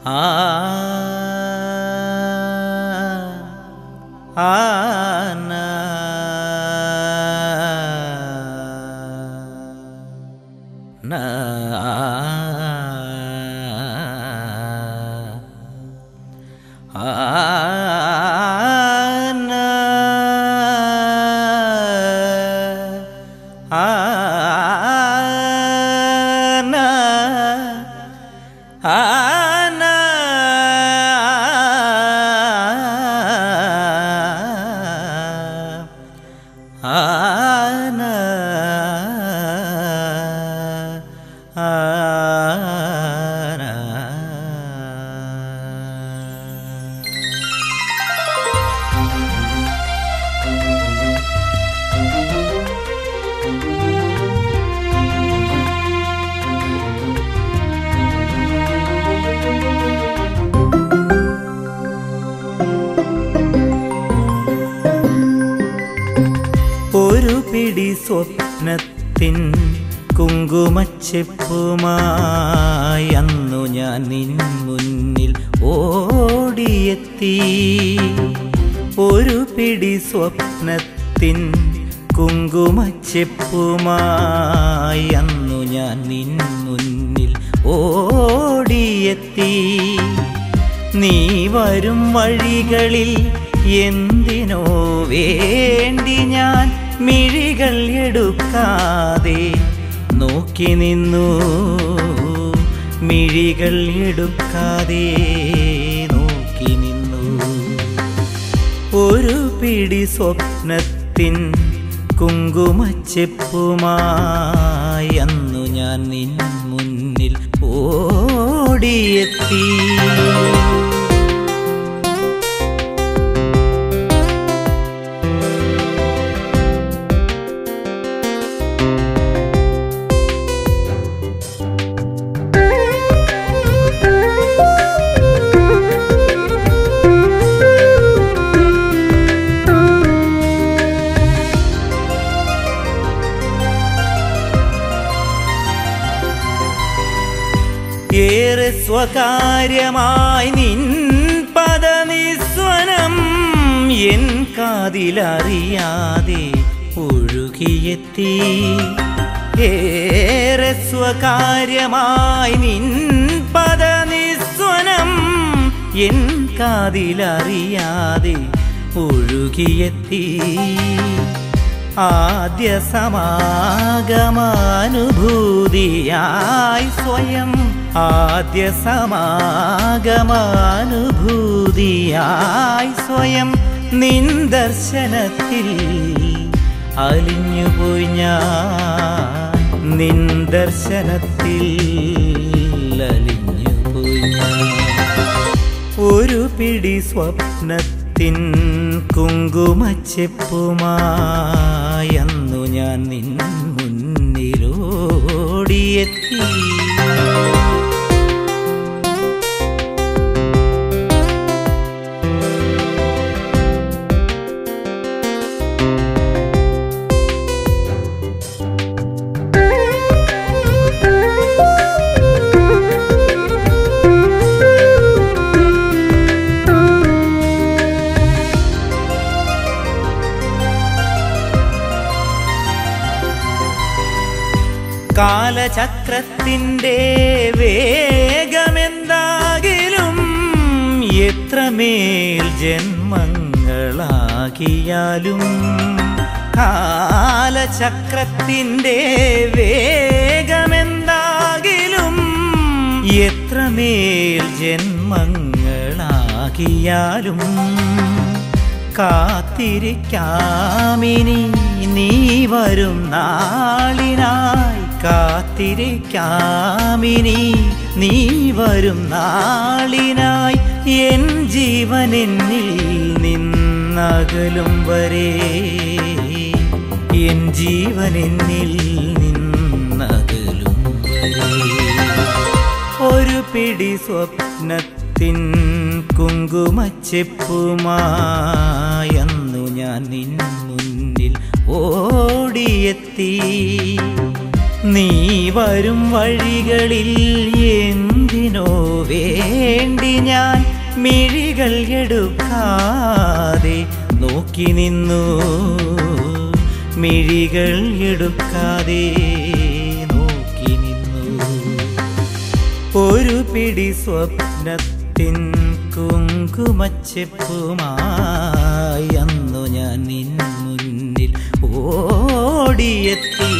आन् 啊。പിടി സ്വപ്നത്തിൻ കുങ്കുമച്ചെപ്പുമായി അന്നു ഞാൻ നിൻ മുന്നിൽ ഓടിയെത്തി. ഒരു പിടി സ്വപ്നത്തിൻ കുങ്കുമച്ചെപ്പുമായി അന്നു ഞാൻ നിൻ മുന്നിൽ ഓടിയെത്തി. നീ വരും വഴികളിൽ എന്തിനോ വേണ്ടി ഞാൻ മിഴികൾ എടുക്കാതെ നോക്കി നിന്നു. മിഴികൾ എടുക്കാതെ നോക്കി നിന്നു. ഒരു പിടി സ്വപ്നത്തിൻ കുങ്കുമച്ചെപ്പുമായി അന്നു ഞാൻ നിൻ മുന്നിൽ ഓടിയെത്തി. സ്വകാര്യമായി നിൻ പദനിസ്വനം എൻ കാതിലറിയാതെ ഒഴുകിയെത്തി. ഏറെ സ്വകാര്യമായി നിൻ പദനിസ്വനം എൻ കാതിലറിയാതെ ഒഴുകിയെത്തി. ആദ്യ സമാഗമാനുഭൂതിയായി സ്വയം ആദ്യ സമാഗമാനുഭൂതിയായി സ്വയം നിൻ ദർശനത്തിൽ അലിഞ്ഞുപോയി ഞാൻ. നിൻ ദർശനത്തിൽ അലിഞ്ഞുപോയി ഞാൻ. ഒരു പിടി സ്വപ്നത്തിൻ കുങ്കുമച്ചെപ്പുമായന്നു ഞാൻ നിൻ മുന്നിലോടിയെത്തി. കാലചക്രത്തിന്റെ വേഗമെന്താകിലും എത്രമേൽ ജന്മങ്ങളാകിയാലും കാലചക്രത്തിന്റെ വേഗമെന്താകിലും എത്രമേൽ ജന്മങ്ങളാകിയാലും കാത്തിരിക്കാമിനി നീ വരും നാളിനായി കാത്തിരിക്കാമിനി. നീ വരും നാളിനായി എൻ ജീവനെന്നിൽ നിന്നകലും വരെ. എൻ ജീവനെന്നിൽ നിന്നകലും വരെ. ഒരു പിടി സ്വപ്നത്തിൻ കുങ്കുമച്ചെപ്പുമായന്നു ഞാൻ നിൻ മുന്നിൽ ഓടിയെത്തി. നീ വരും വഴികളിൽ എന്തിനോ വേണ്ടി ഞാൻ മിഴികൾ എടുക്കാതെ നോക്കി നിന്നു. മിഴികൾ എടുക്കാതെ നോക്കി നിന്നു. ഒരു പിടി സ്വപ്നത്തിൻ കുങ്കുമച്ചെപ്പുമായി അന്നു ഞാൻ നിൻ മുന്നിൽ ഓടിയെത്തി.